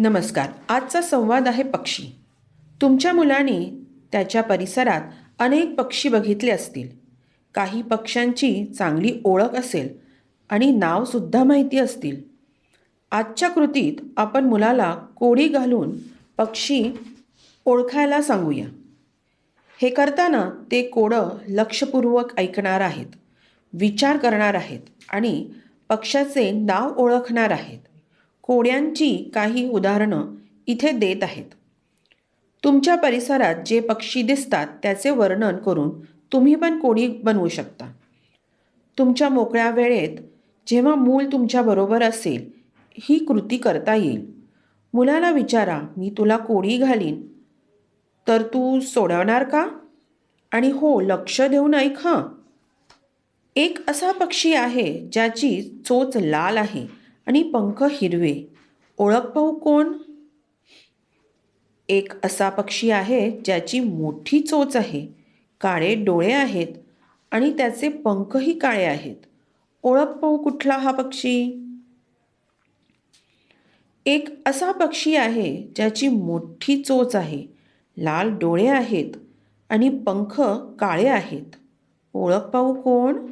नमस्कार. आजचा संवाद आहे पक्षी. तुमच्या मुलाने त्याच्या परिसरात अनेक पक्षी बघितले असतील. काही पक्ष्यांची चांगली ओळख असेल आणि नावसुद्धा माहिती असतील. आजच्या कृतीत आपण मुलाला कोडी घालून पक्षी ओळखायला सांगूया. हे करताना ते कोडं लक्षपूर्वक ऐकणार आहेत विचार करणार आहेत आणि पक्षाचे नाव ओळखणार आहेत. कोड्यांची काही उदाहरणं इथे देत आहेत. तुमच्या परिसरात जे पक्षी दिसतात त्याचे वर्णन करून तुम्ही पण कोडी बनवू शकता. तुमच्या मोकळ्या वेळेत जेव्हा मूल तुमच्याबरोबर असेल ही कृती करता येईल. मुलाला विचारा मी तुला कोडी घालीन. तर तू सोडवणार का? आणि हो लक्ष देऊन ऐक हां. एक असा पक्षी आहे ज्याची चोच लाल आहे. आणि पंख हिरवे. ओळख पाहू कोण? एक असा पक्षी आहे ज्याची मोठी चोच आहे. काळे डोळे आहेत आणि त्याचे पंखही काळे आहेत. ओळख पाहू कुठला हा पक्षी? एक असा पक्षी आहे ज्याची मोठी चोच आहे. लाल डोळे आहेत आणि पंख काळे आहेत. ओळख पाहू कोण?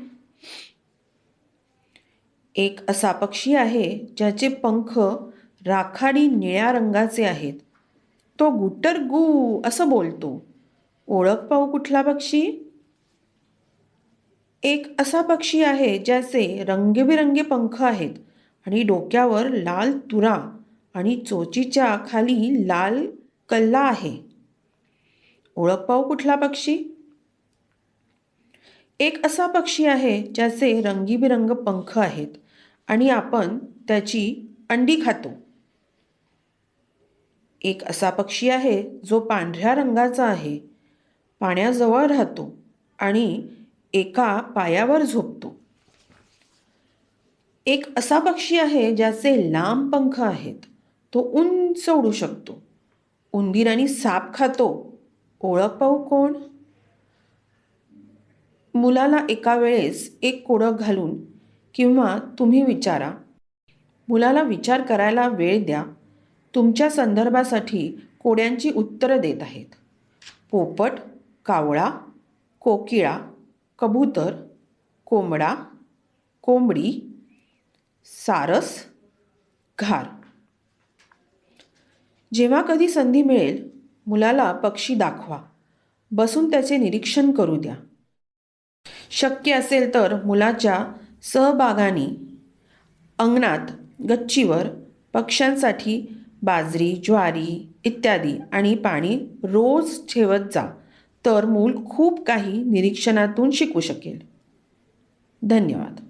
एक असा पक्षी आहे ज्याचे पंख राखाडी निळ्या रंगाचे आहेत. तो गुटर गू असं बोलतो. ओळख पाहू कुठला पक्षी? एक असा पक्षी आहे ज्याचे रंगीबिरंगी पंख आहेत आणि डोक्यावर लाल तुरा आणि चोचीच्या खाली लाल कल्ला आहे. ओळख पाहू कुठला पक्षी? एक असा पक्षी आहे ज्याचे रंगीबिरंग पंख आहेत. आणि आपण त्याची अंडी खातो. एक असा पक्षी आहे जो पांढऱ्या रंगाचा आहे. पाण्याजवळ राहतो आणि एका पायावर झोपतो. एक असा पक्षी आहे ज्याचे लांब पंख आहेत. तो उंच उडू शकतो. उंदीर आणि साप खातो. ओळख पाहू कोण? मुलाला एका वेळेस एक कोडक घालून किंवा तुम्ही विचारा. मुलाला विचार करायला वेळ द्या. तुमच्या संदर्भासाठी कोड्यांची उत्तरं देत आहेत. पोपट कावळा कोकिळा कबूतर कोंबडा कोंबडी सारस घार. जेव्हा कधी संधी मिळेल मुलाला पक्षी दाखवा. बसून त्याचे निरीक्षण करू द्या. शक्य असेल तर मुलाच्या सहभागाने अंगणात गच्चीवर पक्ष्यांसाठी बाजरी ज्वारी इत्यादी आणि पाणी रोज ठेवत जा तर मूल खूप काही निरीक्षणातून शिकू शकेल. धन्यवाद.